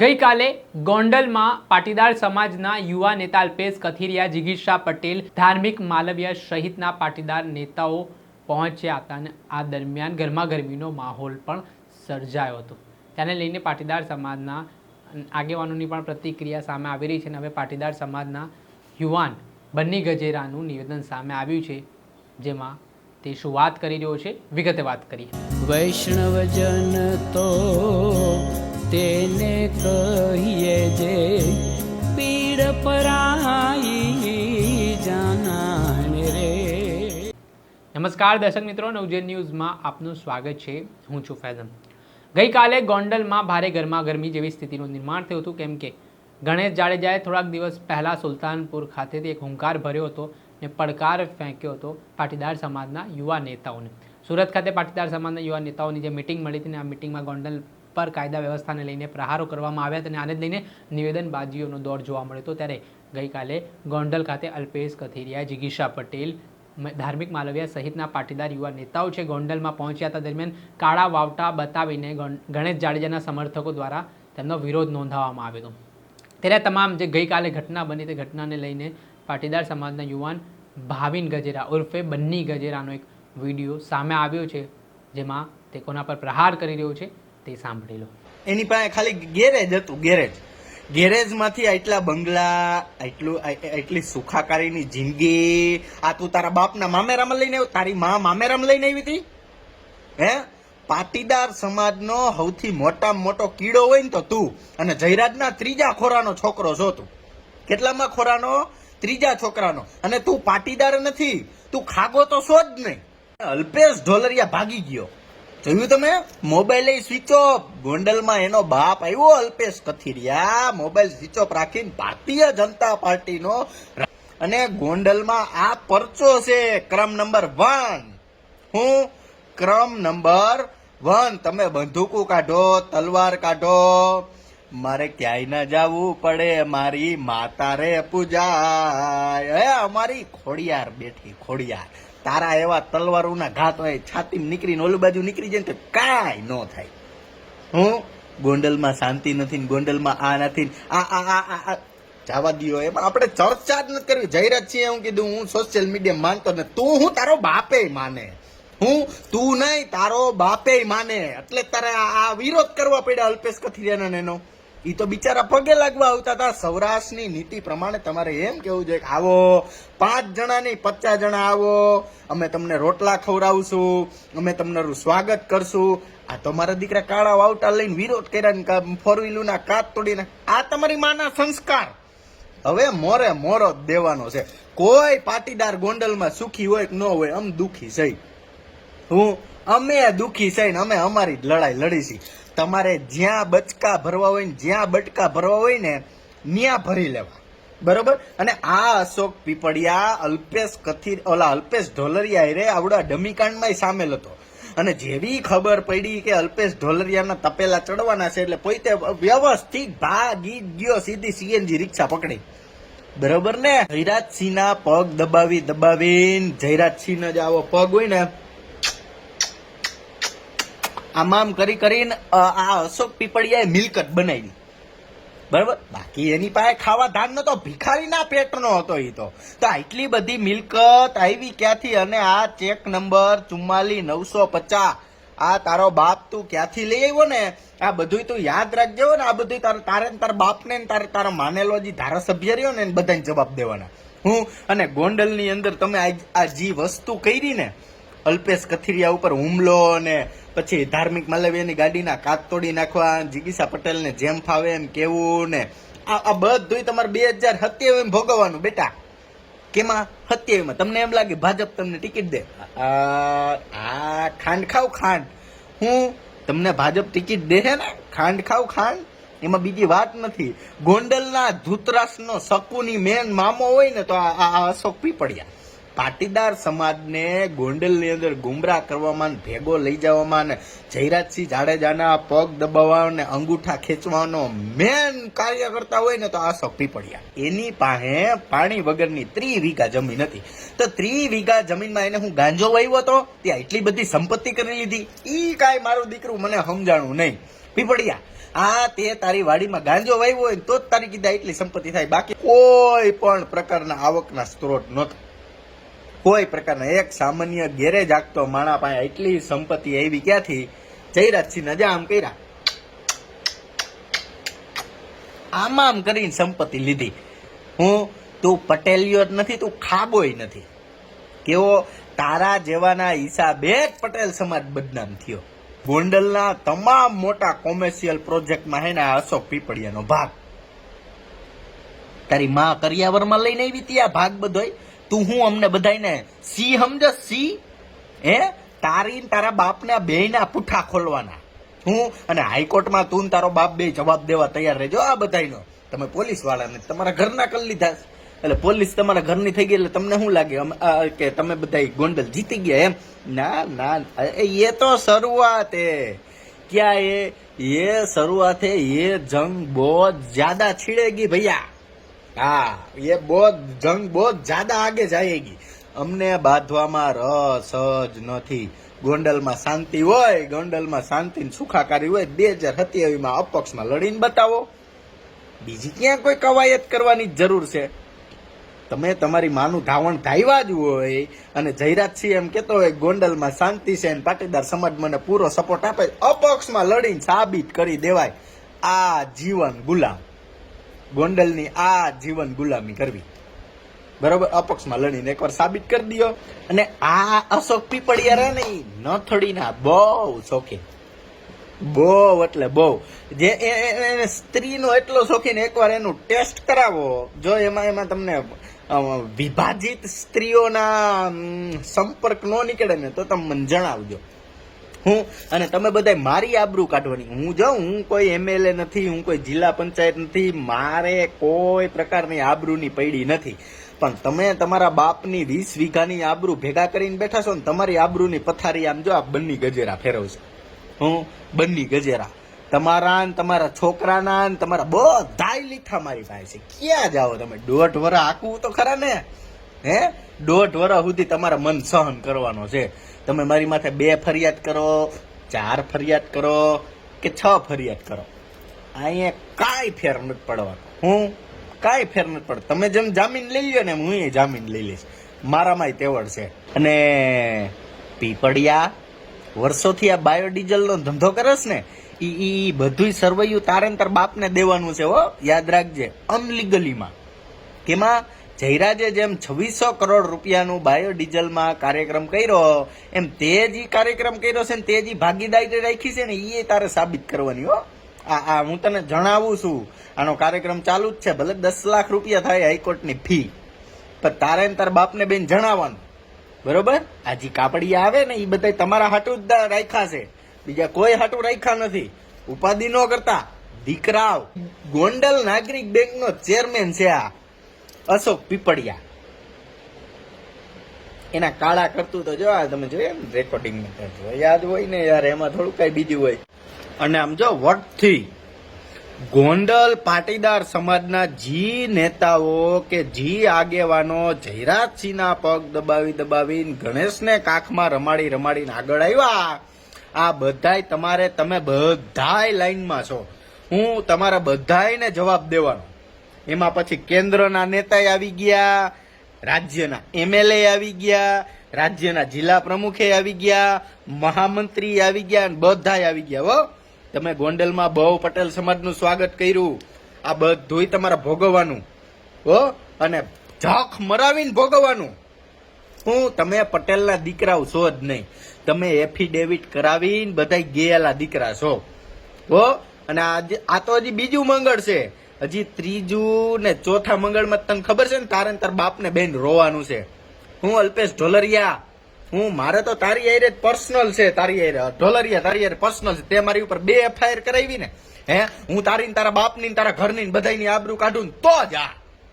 ગઈકાલે ગોંડલમાં પાટીદાર સમાજના યુવા નેતા અલ્પેશ કથિરિયા જિગીશા પટેલ, ધાર્મિક માલવ્ય સહિતના પાટીદાર નેતાઓ પહોંચ્યા હતા અને આ દરમિયાન ગરમાગરમીનો માહોલ પણ સર્જાયો હતો. તેને લઈને પાટીદાર સમાજના આગેવાનોની પણ પ્રતિક્રિયા સામે આવી રહી છે અને હવે પાટીદાર સમાજના યુવાન બન્ની ગજેરાનું નિવેદન સામે આવ્યું છે, જેમાં તે શું વાત કરી રહ્યો છે, વિગતે વાત કરીએ. વૈષ્ણવજન તો તેને કહીએ જે પીડ પરાઈ જાનાને રે. નમસ્કાર દર્શક મિત્રો, નવજન ન્યૂઝમાં આપનું સ્વાગત છે. હું છું ફૈઝમ. ગઈકાલે ગોંડલમાં ભારે ગરમાગરમી જેવી સ્થિતિનું નિર્માણ થયું હતું. કેમ કે ગણેશ જાડેજાએ થોડાક દિવસ પહેલાં સુલતાનપુર ખાતેથી એક હુંકાર ભર્યો હતો ને પડકાર ફેંક્યો હતો પાટીદાર સમાજના યુવા નેતાઓને. સુરત ખાતે પાટીદાર સમાજના યુવા નેતાઓની જે મિટિંગ મળી હતી ને આ મિટિંગમાં ગોંડલ પર કાયદા વ્યવસ્થાને લઈને પ્રહારો કરવામાં આવ્યા અને આને લઈને નિવેદનબાજીઓનો દોર જોવા મળ્યો હતો. ત્યારે ગઈકાલે ગોંડલ ખાતે અલ્પેશ કથિરિયા જિગીશા પટેલ ધાર્મિક માલવિયા સહિતના પાટીદાર યુવા નેતાઓ છે, ગોંડલમાં પહોંચ્યા હતા. દરમિયાન કાળા વાવટા બતાવીને ગણ- ગણેશ જાડેજાના સમર્થકો દ્વારા તેમનો વિરોધ નોંધાવવામાં આવ્યો હતો. ત્યારે તમામ જે ગઈકાલે ઘટના બની તે ઘટનાને લઈને પાટીદાર સમાજના યુવાન ભાવિન ગજેરા ઉર્ફે બન્ની ગજેરાનો એક વીડિયો સામે આવ્યો છે, જેમાં તે કોના પર પ્રહાર કરી રહ્યો છે તે સાંભળી લો એની પાસે ખાલી ગેરેજ હતું, ગેરેજ. ગેરેજમાંથી આટલા બંગલા, આટલું આટલી સુખાકારીની જિંદગી, આ તું તારા બાપના મામેરામાં લઈને આવ્યો, તારી મા મામેરામાં લઈને આવી હતી? હે? પાટીદાર સમાજનો સૌથી મોટામાં મોટો કીડો હોય ને તો તું અને જયરાજના ત્રીજા ખોરાનો છોકરો છો તું. કેટલામાં ખોરાનો? ત્રીજા છોકરાનો. અને તું પાટીદાર નથી, તું ખાગો તો છો જ નહીં. અલ્પેશ ઢોલરિયા ભાગી ગયો. જોયું તમે? મોબાઈલ સ્વિચ ઓફ ગોંડલમાં એનો બાપ આવ્યો, Alpesh Kathiriya. Mobile switch off રાખીને ભારતીય જનતા પાર્ટીનો અને ગોંડલમાં આ પરચો છે, ક્રમ નંબર વન. હું ક્રમ નંબર વન. તમે બંદૂકો કાઢો, તલવાર કાઢો. મારે ક્યાંય ના જવું પડે, મારી માતા રે પૂજાય. હે, અમારી ખોડિયાર બેઠી, ખોડિયાર. તારા એવા તલવારોના ઘાત હોય, છાતીમાં નીકળીને ઓલું બાજુ નીકળી જાય ને તો કાંઈ ન થાય. હું? ગોંડલમાં શાંતિ નથી ને ગોંડલમાં આ નથી આ આ આ આ જવા એ એમાં આપણે ચર્ચા જ નથી કરવી. જયરાજ છીએ હું કીધું, હું સોશિયલ મીડિયા માનતો ને તું હું તારો બાપે માને? હું? તું નહીં, તારો બાપે માને. એટલે તારે આ વિરોધ કરવા પડ્યા અલ્પેશ કથિરિયાના એનો. ઈ તો બિચારા પગે લાગવા આવતા હતા. સૌરાષ્ટ્રની નીતિ પ્રમાણે તમારે એમ કેવું જોઈએ કે, આવો, પાંચ જણા નહીં પચાસ જણા આવો, અમે તમને રોટલા ખવડાવશું, અમે તમારું સ્વાગત કરશું. આ તો મારા દીકરા કાળા વાવટા લઈને વિરોધ કર્યા ને ફોર વ્હીલના કાચ તોડીને. આ તમારી માના સંસ્કાર. હવે મોરે મોરો દેવાનો છે. કોઈ પાટીદાર ગોંડલમાં સુખી હોય કે ન હોય, આમ દુખી છે. હું અમે દુખી છે અમે અમારી જ લડાઈ લડીશી. તમારે જ્યાં બચકા ભરવા હોય ને જ્યાં બટકા ભરવા હોય ને ત્યાં ભરી લેવા. બરોબર? અને આ અશોક પીપળિયા, અલ્પેશ કથિર, ઓલા અલ્પેશ ઢોલરિયા રે આવડા ડમીકાંડમાં સામેલ હતો. અને જેવી ખબર પડી કે અલ્પેશ ઢોલરિયાના તપેલા ચડવાના છે એટલે પોતે વ્યવસ્થિત ભાગી ગયો, સીધી સીએનજી રિક્ષા પકડી. બરોબર ને? જયરાજસિંહના પગ દબાવી દબાવીને, જયરાજસિંહનો જ આવો પગ હોય ને આમ આમ કરી કરીને આ અશોક પીપળિયાએ મિલકત બનાવી. બરાબર? બાકી એની પાસે ખાવા ધાન નતો ભિખારીના પેટનો હતો એ તો. તો આટલી બધી મિલકત આવી ક્યાંથી? અને આ ચેક નંબર ચુમ્માલી નવસો પચાસ, આ તારો બાપ તું ક્યાંથી લઈ આવ્યો ને? આ બધું તું યાદ રાખજો ને, આ બધું તારે તારે તારા બાપને તારે, તારા માનેલો જે ધારાસભ્ય રહ્યો ને બધાને જવાબ દેવાના. હું અને ગોંડલની અંદર તમે આ જે વસ્તુ કરી ને અલ્પેશ કથિરિયા ઉપર હુમલો અને પછી ધાર્મિક માલવ્યની ગાડીના કાચ તોડી નાખવા, જીગીસા પટેલને જેમ ફાવે એમ કેવું ને આ બધું તમારે બે હજાર સત્યાવીસ ભોગવવાનું બેટા. કેમાં? સત્યાવીસમાં તમને એમ લાગે ભાજપ તમને ટિકિટ દે? આ ખાંડ ખાવ ખાંડ. હું તમને ભાજપ ટિકિટ દે છે ને? ખાંડ ખાવ ખાંડ. એમાં બીજી વાત નથી. ગોંડલના ધૂતરાસનો શકુની મેન મામો હોય ને તો આ અશોક પીપળિયા. પાટીદાર સમાજને ગોંડલની અંદર ગુમરાહ કરવામાં ભેગો લઈ જવામાં ને જયરાજસિંહ જાડેજાના પગ દબાવવા અને અંગૂઠા ખેંચવાનો મેન કાર્ય કરતા હોય ને તો આ સપી પડ્યા એની પાસે પાણી વગરની ત્રી વીઘા જમીન હતી. તો ત્રી વીઘા જમીનમાં એને હું ગાંજો વાવ્યો હતો, ત્યાં એટલી બધી સંપત્તિ કરી લીધી. ઈ કાંઈ મારું દીકરું મને સમજાણું નહીં. પીપળિયા, આ તે તારી વાડીમાં ગાંજો વાવ્યો હોય તો જ તારી કીધા એટલી સંપત્તિ થાય. બાકી કોઈ પણ પ્રકારના આવકના સ્ત્રોત નહોતા. કોઈ પ્રકારના એક સામાન્ય ગેરેજ આગતો માણા પાસે એટલી સંપત્તિ આવી ક્યાંથી? જયરાજસિંહ નજા આમ કર્યા. આમ આમ કરીને સંપત્તિ લીધી. હું, તું પટેલિયો જ નથી, તું ખાબોય નથી. કેવો તારા જેવાના હિસાબે જ પટેલ સમાજ બદનામ થયો. ગોંડલના તમામ મોટા કોમર્શિયલ પ્રોજેક્ટમાં હે ને અશોક પીપળિયાનો ભાગ. તારી માં કરિયાવરમાં લઈને આવી ત્યાં ભાગ બધોય. તું હું અમને બધાયને સી સમજ સી હે તારી ને તારા બાપના બેયના પુઠ્ઠા ખોલવાના હું અને હાઈકોર્ટમાં તું ને તારો બાપ બે જવાબ દેવા તૈયાર રહેજો આ બધાયનો તમે પોલીસ વાળાને તમારા ઘરના કરી લીધા છે. એટલે પોલીસ તમારા ઘરની થઈ ગઈ એટલે તમને શું લાગે અમ- આ કે તમે બધા ગોંડલ જીતી ગયા એમ ના ના એ એ તો શરૂઆત હે क्या ये ये शुरुआत है ये जंग बहुत ज्यादा छिड़ेगी भैया હા, એ બહુ જંગ બહુ જ્યાદા આગે જાયેગી. અમને બાંધવામાં રસ જ નથી. ગોંડલમાં શાંતિ હોય, ગોંડલમાં શાંતિ સુખાકારી હોય, બે હજાર સત્યાવીસમાં અપક્ષમાં લડીને બતાવો. બીજી ક્યાં કોઈ કવાયત કરવાની જ જરૂર છે? તમે તમારી માનું ધાવણ ધાવ્યા જ હોય અને જયરાજ સિંહ એમ કહેતો હોય, ગોંડલમાં શાંતિ છે અને પાટીદાર સમાજ મને પૂરો સપોર્ટ આપે, અપક્ષમાં લડીને સાબિત કરી દેવાય. આ જીવન ગુલામ. ગોંડલની આ જીવન ગુલામી કરવી. બરોબર? અપક્ષમાં લડીને એકવાર સાબિત કરી દો અને આ અશોક પીપળિયા રહે ને ઈ નથડીના બહુ શોખીન. બહુ એટલે બહુ. જે એને સ્ત્રીનો એટલો શોખીન, એકવાર એનું ટેસ્ટ કરાવો. જો એમાં એમાં તમને વિભાજિત સ્ત્રીઓના સંપર્ક ન નીકળે ને, તો તમે મને જણાવજો. હું અને તમે બધા મારી આબરૂ કાઢવાની. હું જાઉં, હું કોઈ એમએલએ નથી, હું કોઈ જિલ્લા પંચાયત નથી, મારે કોઈ પ્રકારની આબરૂની પૈડી નથી. પણ તમે તમારા બાપની વીસ વીઘાની આબરૂ ભેગા કરીને બેઠા છો ને તમારી આબરૂની પથારી આમ જો આ બંની ગજેરા ફેરવશે હું બંની ગજેરા. તમારા ને તમારા છોકરાના ને તમારા બધા લીઠા મારી પાસે ક્યાં જાઓ તમે? દોઢ વરા આકવું તો ખરા ને? હે? દોઢ વરા સુધી તમારા મન સહન કરવાનો છે. તમે મારી માથે બે ફરિયાદ કરો, ચાર ફરિયાદ કરો કે છ ફરિયાદ કરો. અહીંયા કાંઈ ફેર નથી પડવાનો. હું કાંઈ ફેર નથી પડતો. તમે જેમ જામીન લઈ લ્યો ને હું એ જામીન લઈ લઈશ. મારામાંય તેવડ છે. અને પીપળિયા, વર્ષોથી આ બાયોડીઝલનો ધંધો કરસ ને એ એ બધુંય સરવૈયું તારે તાર બાપને દેવાનું છે, હો. યાદ રાખજે અનલીગલીમાં કેમાં? જયરાજે જેમ છવ્વીસો કરોડ રૂપિયાનું બાયોડીઝલમાં કાર્યક્રમ કર્યો, એમ તે જે કાર્યક્રમ કર્યો છે ને તે જે ભાગીદારી રાખી છે ને એ તારે સાબિત કરવાની, હો. આ આ હું તને જણાવું છું, આનો કાર્યક્રમ ચાલુ જ છે, ભલે દસ લાખ રૂપિયા થાય હાઈકોર્ટની ફી, પણ તારે ને તારા બાપને બેન જણાવવાનું, બરોબર? આ જે કાપડિયા આવે ને એ બધા તમારા હાટું જ રાખ્યા છે, બીજા કોઈ હાટું રાખ્યા નથી. ઉપાધિ ન કરતા, દીકરાઓ. ગોંડલ નાગરિક બેંક નો ચેરમેન છે આ. અશોક પીપળિયા. એના કાળા કરતું તો જો આ તમે જોયા એમ રેકોર્ડિંગ યાદ હોય ને યાર, એમાં થોડું કઈ બીજું હોય. અને આમ જો વટથી ગોંડલ પાટીદાર સમાજના જી નેતાઓ કે જી આગેવાનો જયરાજસિંહના પગ દબાવી દબાવીને ગણેશને કાખમાં રમાડી રમાડીને આગળ આવ્યા. આ બધાય તમારે, તમે બધાય લાઈનમાં છો. હું તમારા બધાયને જવાબ દેવાનો. એમાં પછી કેન્દ્રના નેતાએ આવી ગયા, રાજ્યના એમએલએ આવી ગયા, રાજ્યના જિલ્લા પ્રમુખે આવી ગયા, મહામંત્રી આવી ગયા બધાય આવી ગયા, હો. તમે ગોંડલમાં બહુ પટેલ સમાજનું સ્વાગત કર્યું. આ બધુંય તમારે ભોગવવાનું, હો. અને જખ મરાવીને ભોગવવાનું. હું, તમે પટેલના દીકરાઓ છો જ નહીં. તમે એફિડેવિટ કરાવીને બધાય ગયેલા દીકરા છો. હો. અને આજે, આ તો હજી બીજું મંગળ છે. હજી ત્રીજું ને ચોથા મંગળમાં તને ખબર છે ને? તારે તાર બાપને બેન રોવાનું છે. હું અલ્પેશ ઢોલરિયા. હું, મારે તો તારી આરે પર્સનલ છે, તારી આરે ઢોલરિયા, તારી આરે પર્સનલ છે. તે મારી ઉપર બે એફઆઈઆર કરાવી ને, હે? હું તારી તારા બાપની ને તારા ઘરની ને બધાની આબરૂ કાઢું તો જ આ.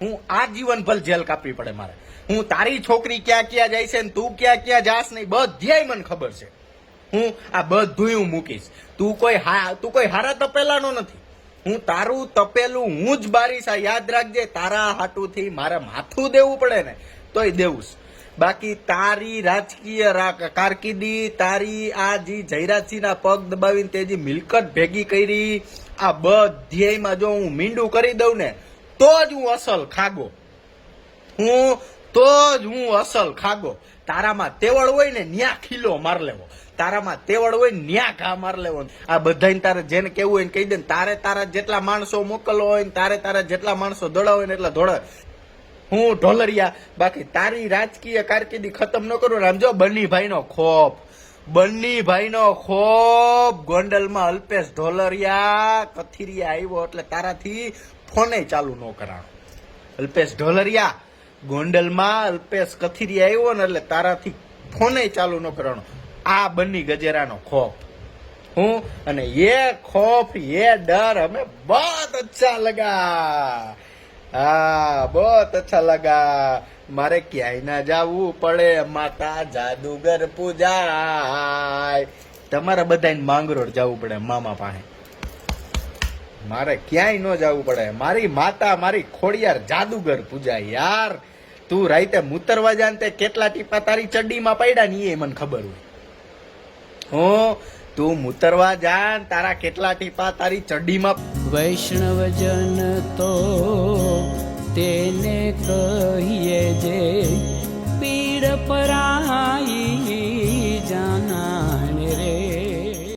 હું આજીવન ભલ જેલ કાપવી પડે મારે. હું તારી છોકરી ક્યાં ક્યાં જાય છે ને તું ક્યાં ક્યાં જાસ નહીં બધ્યાય મને ખબર છે. હું આ બધું હું મૂકીશ. તું કોઈ હા, તું કોઈ હારા તપેલાનો નથી. હું તારું તપેલું હું જ બારીશ, આ યાદ રાખજે, તારા હાટુથી મારે માથું દેવું પડે ને, તોય દેવું બાકી તારી રાજકીય કારકિર્દી, તારી આ જે જયરાજસિંહના પગ દબાવીને તે જે મિલકત ભેગી કરી, આ બધ્યેયમાં જો હું મીંડું કરી દઉં ને, તો જ હું અસલ ખાગો. હું, તો જ હું અસલ ખાગો. તારામાં તેવડ હોય ને, ન્યા ખીલો માર લેવો. તારામાં તેવડ હોય ન્યા ઘા માર લેવો. આ બધાને તારે જેને કેવું હોય કહી દે ને તારે તારા જેટલા માણસો મોકલવો હોય ને તારે તારા જેટલા માણસો દોડાવ હોય ને એટલા દોડા હું ઢોલરિયા. બાકી તારી રાજકીય કારકિર્દી ખતમ ન કરું ને આમ જો બન્નીભાઈ નો ખોફ. બન્નીભાઈ નો ખોફ. ગોંડલમાં અલ્પેશ ઢોલરિયા કથિરિયા આવ્યો એટલે તારાથી ફોને ચાલુ ન કરાણો. અલ્પેશ ઢોલરિયા. ગોંડલમાં અલ્પેશ કથિરિયા આવ્યો ને એટલે તારાથી ફોને ચાલુ ન કરવાનો આ બની ગજેરાનો ખોફ હું અને યે ખોફ યે ડર અમે બહુ અચ્છા લગા. હા બહુ અચ્છા લગા. મારે ક્યાંય ના જવું પડે, માતા જાદુગર પૂજાય. તમારે બધાને માંગરોળ જવું પડે મામા પાસે. મારે ક્યાંય ન જવું પડે. મારી માતા, મારી ખોડિયાર જાદુગર પૂજા યાર. તું રાતે મૂતરવા જાન તે કેટલા ટીપા તારી ચડ્ડીમાં પડ્યા ને એ મને ખબર હોય. હું, તું મૂતરવા જાન તારા કેટલા ટીપા તારી ચડ્ડીમાં વૈષ્ણવજન તો તેને કહીએ જે પીડ પરા